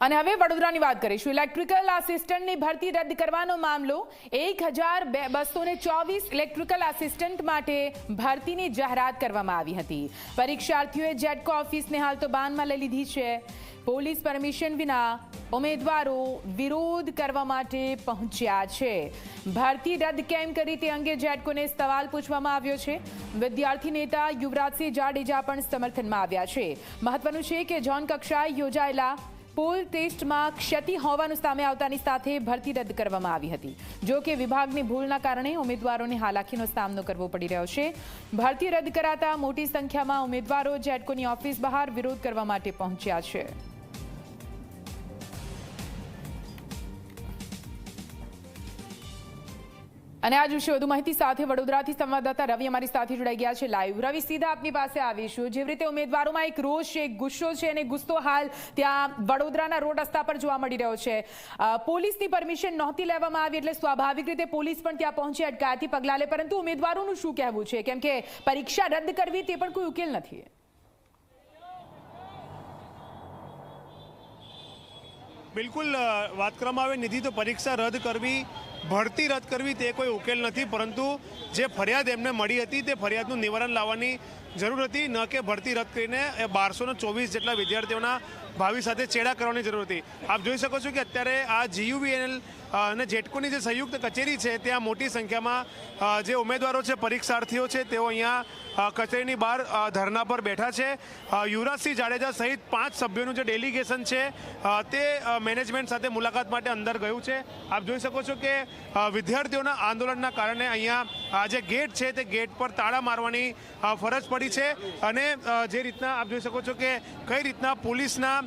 અને હવે વડોદરાની વાત કરીશું. ઇલેક્ટ્રિકલ આસિસ્ટન્ટની ભરતી રદ કરવાનો મામલો એક હજાર ઇલેક્ટ્રિકલ આસિસ્ટન્ટ માટે ભરતીની જાહેરાત કરવામાં આવી હતી. પરીક્ષાર્થીઓએ જેટકો ઓફિસને હાલ તો બાનમાં લઈ લીધી છે. પોલીસ પરમિશન વિના ઉમેદવારો વિરોધ કરવા માટે પહોંચ્યા છે. ભરતી રદ કેમ કરી તે અંગે જેટકોને સવાલ પૂછવામાં આવ્યો છે. વિદ્યાર્થી નેતા યુવરાજસિંહ જાડેજા પણ સમર્થનમાં આવ્યા છે. મહત્વનું છે કે જોન કક્ષાએ યોજાયેલા પોલ ટેસ્ટમાં ક્ષતિ હોવાનું સામે આવતાની સાથે ભરતી રદ કરવામાં આવી હતી. જો કે વિભાગની ભૂલના કારણે ઉમેદવારોને હાલાકીનો સામનો કરવો પડી રહ્યો છે. ભરતી રદ કરાતા મોટી સંખ્યામાં ઉમેદવારો જેટકોની ઓફિસ બહાર વિરોધ કરવા માટે પહોંચ્યા છે. અને આજ વિશે વધુ માહિતી સાથે વડોદરાથી સંવાદદાતા રવિ અમારી સાથે જોડાઈ ગયા છે લાઈવ રવિ, સીધા આપની પાસે આવીશું. જેવી રીતે ઉમેદવારોમાં એક રોષ છે ગુસ્સો છે અને ગુસ્સો હાલ ત્યાં વડોદરાના રોડ રસ્તા પર જોવા મળી રહ્યો છે. પોલીસની પરમિશન નહોતી લેવામાં આવી એટલે સ્વાભાવિક રીતે પોલીસ પણ ત્યાં પહોંચી અટકાયતી પગલાં લે. પરંતુ ઉમેદવારોનું શું કહેવું છે? કેમ કે પરીક્ષા રદ કરવી તે પણ કોઈ ઉકેલ નથી. બિલકુલ વાત કરવામાં આવે, નિધિ તો પરીક્ષા રદ કરવી ભરતી રદ કરવી તે કોઈ ઉકેલ નથી, પરંતુ જે ફરિયાદ એમને મળી હતી તે ફરિયાદનું નિવારણ લાવવાની જરૂર હતી, ન કે ભરતી રદ કરીને એ બારસો ચોવીસ જેટલા વિદ્યાર્થીઓના ભાવિ સાથે ચેડા કરવાની જરૂર હતી. આપ જોઈ શકો છો કે અત્યારે આ જીયુબીએનએલ અને જેટકોની જે સંયુક્ત કચેરી છે, ત્યાં મોટી સંખ્યામાં જે ઉમેદવારો છે, પરીક્ષાર્થીઓ છે, તેઓ અહીંયા કચેરીની બહાર ધરના પર બેઠા છે. યુવરાજસિંહ જાડેજા સહિત પાંચ સભ્યોનું જે ડેલિગેશન છે તે મેનેજમેન્ટ સાથે મુલાકાત માટે અંદર ગયું છે. આપ જોઈ શકો છો કે વિદ્યાર્થીઓના આંદોલનના કારણે અહીંયા જે ગેટ છે, તે ગેટ પર તાળા મારવાની ફરજ પડી છે. અને જે રીતના આપ જોઈ શકો છો કે કઈ રીતના પોલીસના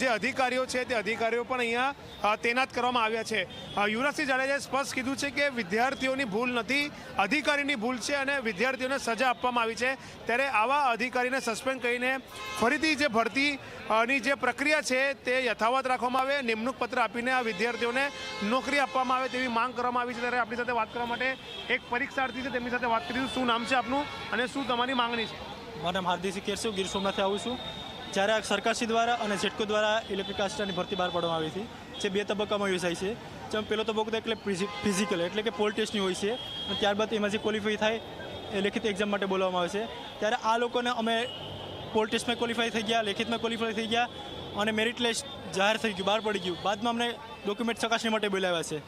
જે અધિકારીઓ છે તે અધિકારીઓ પણ અહીંયા તૈનાત કરવામાં આવ્યા છે. યુવરાજસિંહ જાડેજાએ સ્પષ્ટ કીધું છે કે વિદ્યાર્થીઓની ભૂલ નથી, અધિકારીની ભૂલ છે અને વિદ્યાર્થીઓને સજા આપવામાં આવી છે. ત્યારે આવા અધિકારીને સસ્પેન્ડ કરીને ફરીથી જે ભરતીની જે પ્રક્રિયા છે તે યથાવત રાખવામાં આવે, નિમણૂક પત્ર આપીને આ વિદ્યાર્થીઓને નોકરી આપવામાં આવે તેવી માંગ કરવામાં આવી છે. ત્યારે આપણી સાથે વાત કરવા માટે એક પરીક્ષાર્થી છે, તેમની સાથે વાત કરીશું. શું નામ છે આપનું અને શું તમારી માંગણી છે? મારું નામ હાર્દિક કેરસુ ગીર સોમનાથે આવું છું. જ્યારે સરકારશ્રી દ્વારા અને જેટકો દ્વારા ઇલેક્ટ્રિક આસિસ્ટન્ટની ભરતી બહાર પાડવામાં આવી હતી, જે બે તબક્કામાં યોજાય છે. જેમ પહેલો તબક્કો એટલે ફિઝિકલ એટલે કે પોલ ટેસ્ટની હોય છે. અને ત્યારબાદ એમાં જે ક્વોલિફાઈ થાય એ લેખિત એક્ઝામ માટે બોલાવવામાં આવે છે. ત્યારે આ લોકોને અમે પોલ ટેસ્ટમાં ક્વોલિફાઈ થઈ ગયા, લેખિતમાં ક્વોલિફાઈ થઈ ગયા અને મેરિટ લિસ્ટ જાહેર થઈ ગયું, બહાર પડી ગયું. બાદમાં અમને ડોક્યુમેન્ટ ચકાસણી માટે બોલાવ્યા છે.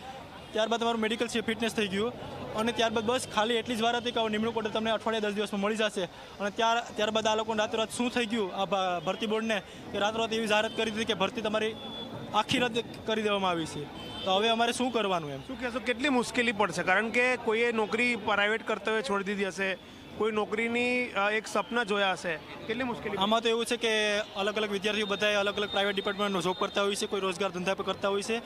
ત્યારબાદ અમારું મેડિકલ છે ફિટનેસ થઈ ગયું. અને ત્યારબાદ બસ ખાલી એટલી જ વાર હતી કે નિમણૂક ઓર્ડર તમને અઠવાડિયા દસ દિવસમાં મળી જશે. અને ત્યાર, ત્યારબાદ આ લોકોને રાતોરાત શું થઈ ગયું? આ ભરતી બોર્ડને કે રાતોરાત એવી જાહેરાત કરી દીધી કે ભરતી તમારી આખી રદ કરી દેવામાં આવી છે. તો હવે અમારે શું કરવાનું એમ? શું કહેશો, કેટલી મુશ્કેલી પડશે? કારણ કે કોઈએ નોકરી પ્રાઇવેટ કરતા હોય છોડી દીધી હશે. કોઈ નોકરીની એક સપના જોયા હશે? કેટલી મુશ્કેલી આમાં તો એવું છે કે અલગ અલગ વિદ્યાર્થીઓ બધાએ અલગ અલગ પ્રાઇવેટ ડિપાર્ટમેન્ટનો જોબ કરતા હોય છે કોઈ રોજગાર ધંધા પર કરતા હોય છે.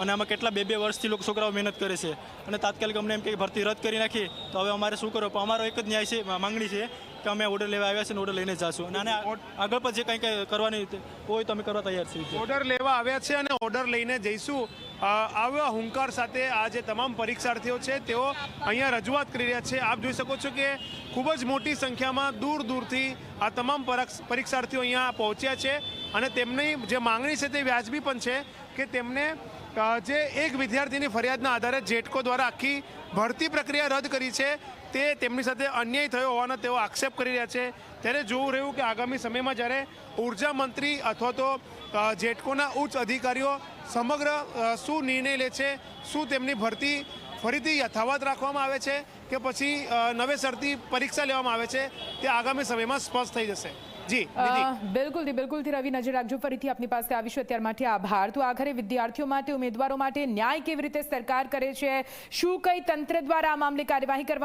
અને આમાં કેટલા બે બે વર્ષથી લોકો છોકરાઓ મહેનત કરે છે. અને તાત્કાલિક અમને એમ કે ભરતી રદ કરી નાખી તો હવે અમારે શું કરો પણ અમારો એક જ ન્યાય છે માંગણી છે કે અમે ઓર્ડર લેવા આવ્યા છે અને ઓર્ડર લઈને જાશું. અને આગળ પણ જે કંઈ કંઈ કરવાની હોય તો અમે કરવા તૈયાર છીએ. ઓર્ડર લેવા આવ્યા છે અને ઓર્ડર લઈને જઈશું. આવા હુંકાર સાથે આ જે તમામ પરીક્ષાર્થીઓ છે, તેઓ અહીંયા રજૂઆત કરી રહ્યા છે. આપ જોઈ શકો છો કે ખૂબ જ મોટી સંખ્યામાં દૂર દૂરથી આ તમામ પરક્ષ- પરીક્ષાર્થીઓ અહીંયા પહોંચ્યા છે અને તેમની જે માંગણી છે તે વ્યાજબી પણ છે કે તેમને જે એક વિદ્યાર્થીની ફરિયાદના આધારે જેટકો દ્વારા આખી ભરતી પ્રક્રિયા રદ કરી છે, તે તેમની સાથે અન્યાય થયો હોવાનો તેઓ આક્ષેપ કરી રહ્યા છે. ત્યારે જોવું રહ્યું કે આગામી સમયમાં જ્યારે ઊર્જા મંત્રી અથવા તો જેટકોના ઉચ્ચ અધિકારીઓ સમગ્ર શું નિર્ણય લે છે શું તેમની ભરતી ફરીથી યથાવત રાખવામાં આવે છે કે પછી નવેસરથી પરીક્ષા લેવામાં આવે છે તે આગામી સમયમાં સ્પષ્ટ થઈ જશે? જી બિલકુલ બિલકુલથી બિલકુલથી રવિ નજર રાખજો. ફરીથી આપની પાસે આવીશું. અત્યાર માટે આભાર. તો આખરે વિદ્યાર્થીઓ માટે ઉમેદવારો માટે ન્યાય કેવી રીતે સરકાર કરે છે? શું કઈ તંત્ર દ્વારા આ મામલે કાર્યવાહી કરવા